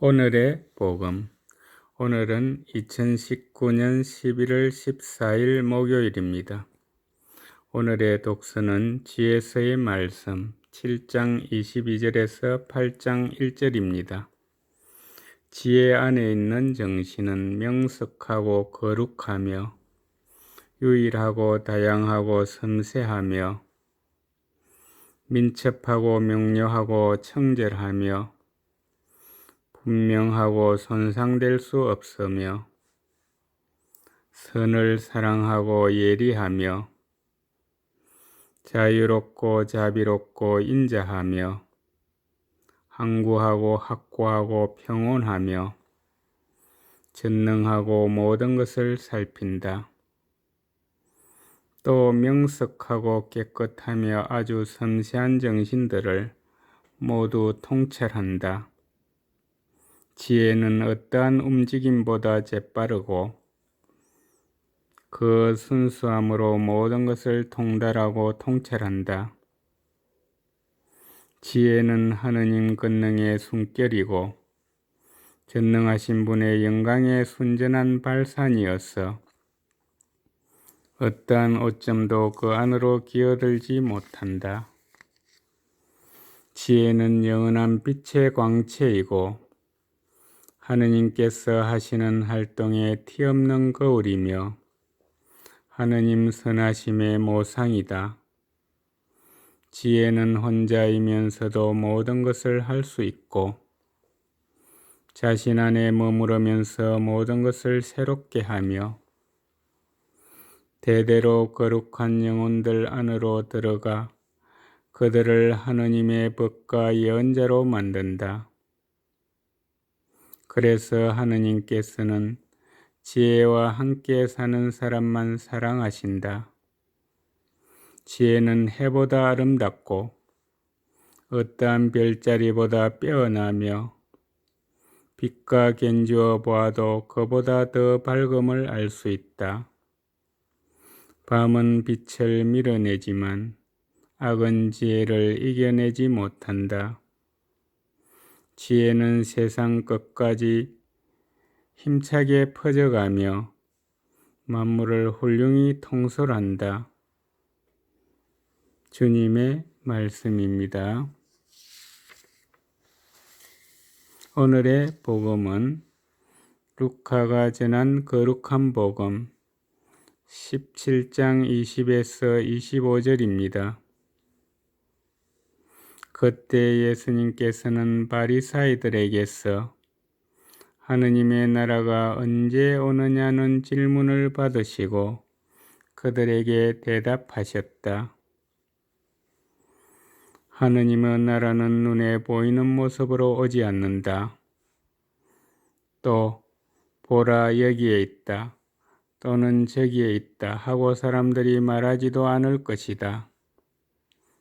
오늘의 복음. 오늘은 2019년 11월 14일 목요일입니다. 오늘의 독서는 지혜서의 말씀 7장 22절에서 8장 1절입니다. 지혜 안에 있는 정신은 명석하고 거룩하며 유일하고 다양하고 섬세하며 민첩하고 명료하고 청절하며 분명하고 손상될 수 없으며 선을 사랑하고 예리하며 자유롭고 자비롭고 인자하며 항구하고 확고하고 평온하며 전능하고 모든 것을 살핀다. 또 명석하고 깨끗하며 아주 섬세한 정신들을 모두 통찰한다. 지혜는 어떠한 움직임보다 재빠르고 그 순수함으로 모든 것을 통달하고 통찰한다. 지혜는 하느님 권능의 숨결이고 전능하신 분의 영광의 순전한 발산이어서 어떠한 오점도 그 안으로 기어들지 못한다. 지혜는 영원한 빛의 광채이고 하느님께서 하시는 활동에 티없는 거울이며 하느님 선하심의 모상이다. 지혜는 혼자이면서도 모든 것을 할 수 있고 자신 안에 머무르면서 모든 것을 새롭게 하며 대대로 거룩한 영혼들 안으로 들어가 그들을 하느님의 법과 예언자로 만든다. 그래서 하느님께서는 지혜와 함께 사는 사람만 사랑하신다. 지혜는 해보다 아름답고 어떠한 별자리보다 빼어나며 빛과 견주어 보아도 그보다 더 밝음을 알 수 있다. 밤은 빛을 밀어내지만 악은 지혜를 이겨내지 못한다. 지혜는 세상 끝까지 힘차게 퍼져가며 만물을 훌륭히 통솔한다. 주님의 말씀입니다. 오늘의 복음은 루카가 전한 거룩한 복음 17장 20에서 25절입니다. 그때 예수님께서는 바리사이들에게서 하느님의 나라가 언제 오느냐는 질문을 받으시고 그들에게 대답하셨다. 하느님의 나라는 눈에 보이는 모습으로 오지 않는다. 또 보라 여기에 있다. 또는 저기에 있다 하고 사람들이 말하지도 않을 것이다.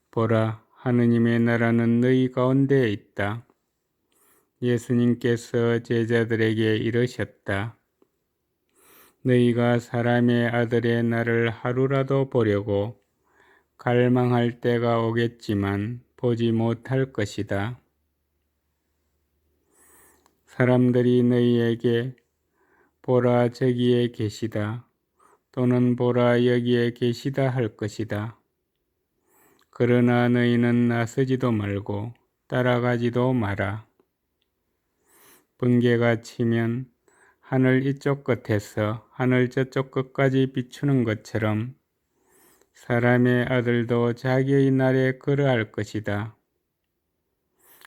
보라 하느님의 나라는 너희 가운데에 있다. 예수님께서 제자들에게 이르셨다. 너희가 사람의 아들의 날을 하루라도 보려고 갈망할 때가 오겠지만 보지 못할 것이다. 사람들이 너희에게 보라 저기에 계시다 또는 보라 여기에 계시다 할 것이다. 그러나 너희는 나서지도 말고 따라가지도 마라. 번개가 치면 하늘 이쪽 끝에서 하늘 저쪽 끝까지 비추는 것처럼 사람의 아들도 자기의 날에 그러할 것이다.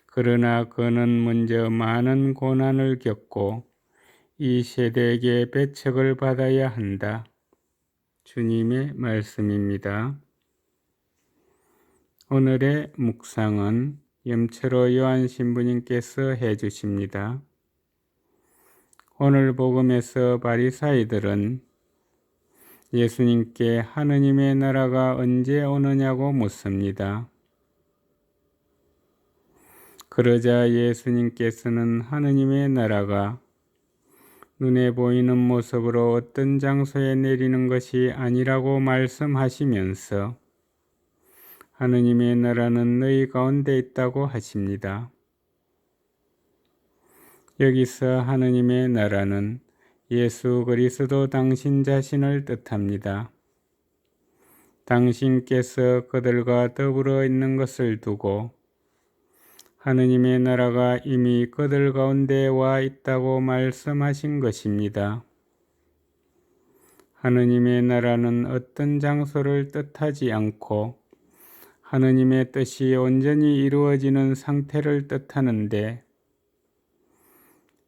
그러나 그는 먼저 많은 고난을 겪고 이 세대에게 배척을 받아야 한다. 주님의 말씀입니다. 오늘의 묵상은 염채로 요한 신부님께서 해 주십니다. 오늘 복음에서 바리사이들은 예수님께 하느님의 나라가 언제 오느냐고 묻습니다. 그러자 예수님께서는 하느님의 나라가 눈에 보이는 모습으로 어떤 장소에 내리는 것이 아니라고 말씀하시면서 하느님의 나라는 너희 가운데 있다고 하십니다. 여기서 하느님의 나라는 예수 그리스도 당신 자신을 뜻합니다. 당신께서 그들과 더불어 있는 것을 두고 하느님의 나라가 이미 그들 가운데 와 있다고 말씀하신 것입니다. 하느님의 나라는 어떤 장소를 뜻하지 않고 하느님의 뜻이 온전히 이루어지는 상태를 뜻하는데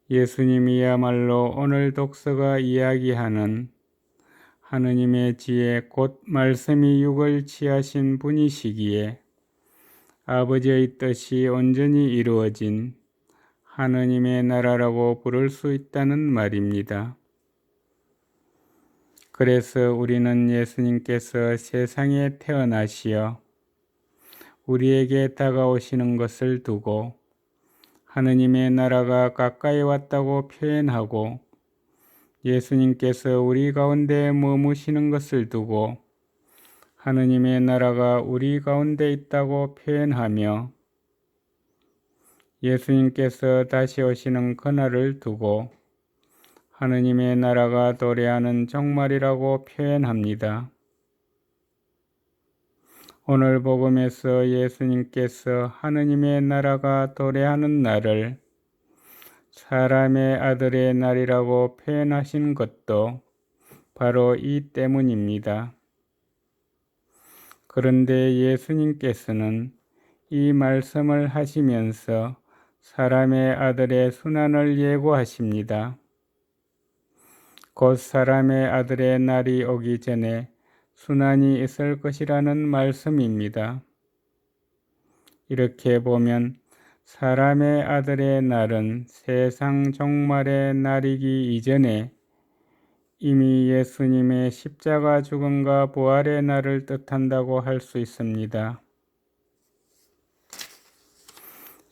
예수님이야말로 오늘 독서가 이야기하는 하느님의 지혜 곧 말씀이 육을 취하신 분이시기에 아버지의 뜻이 온전히 이루어진 하느님의 나라라고 부를 수 있다는 말입니다. 그래서 우리는 예수님께서 세상에 태어나시어 우리에게 다가오시는 것을 두고 하느님의 나라가 가까이 왔다고 표현하고 예수님께서 우리 가운데 머무시는 것을 두고 하느님의 나라가 우리 가운데 있다고 표현하며 예수님께서 다시 오시는 그날을 두고 하느님의 나라가 도래하는 종말이라고 표현합니다. 오늘 복음에서 예수님께서 하느님의 나라가 도래하는 날을 사람의 아들의 날이라고 표현하신 것도 바로 이 때문입니다. 그런데 예수님께서는 이 말씀을 하시면서 사람의 아들의 순환을 예고하십니다. 곧 사람의 아들의 날이 오기 전에 순환이 있을 것이라는 말씀입니다. 이렇게 보면 사람의 아들의 날은 세상 종말의 날이기 이전에 이미 예수님의 십자가 죽음과 부활의 날을 뜻한다고 할 수 있습니다.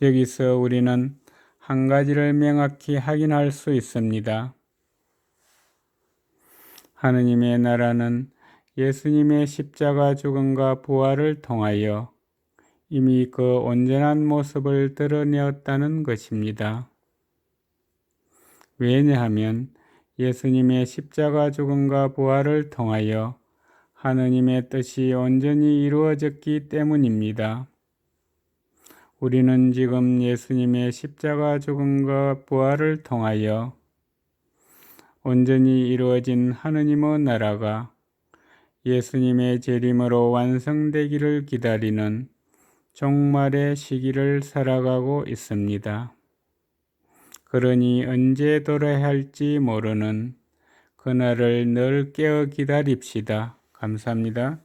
여기서 우리는 한 가지를 명확히 확인할 수 있습니다. 하느님의 나라는 예수님의 십자가 죽음과 부활을 통하여 이미 그 온전한 모습을 드러내었다는 것입니다. 왜냐하면 예수님의 십자가 죽음과 부활을 통하여 하느님의 뜻이 온전히 이루어졌기 때문입니다. 우리는 지금 예수님의 십자가 죽음과 부활을 통하여 온전히 이루어진 하느님의 나라가 예수님의 재림으로 완성되기를 기다리는 종말의 시기를 살아가고 있습니다. 그러니 언제 돌아야 할지 모르는 그날을 늘 깨어 기다립시다. 감사합니다.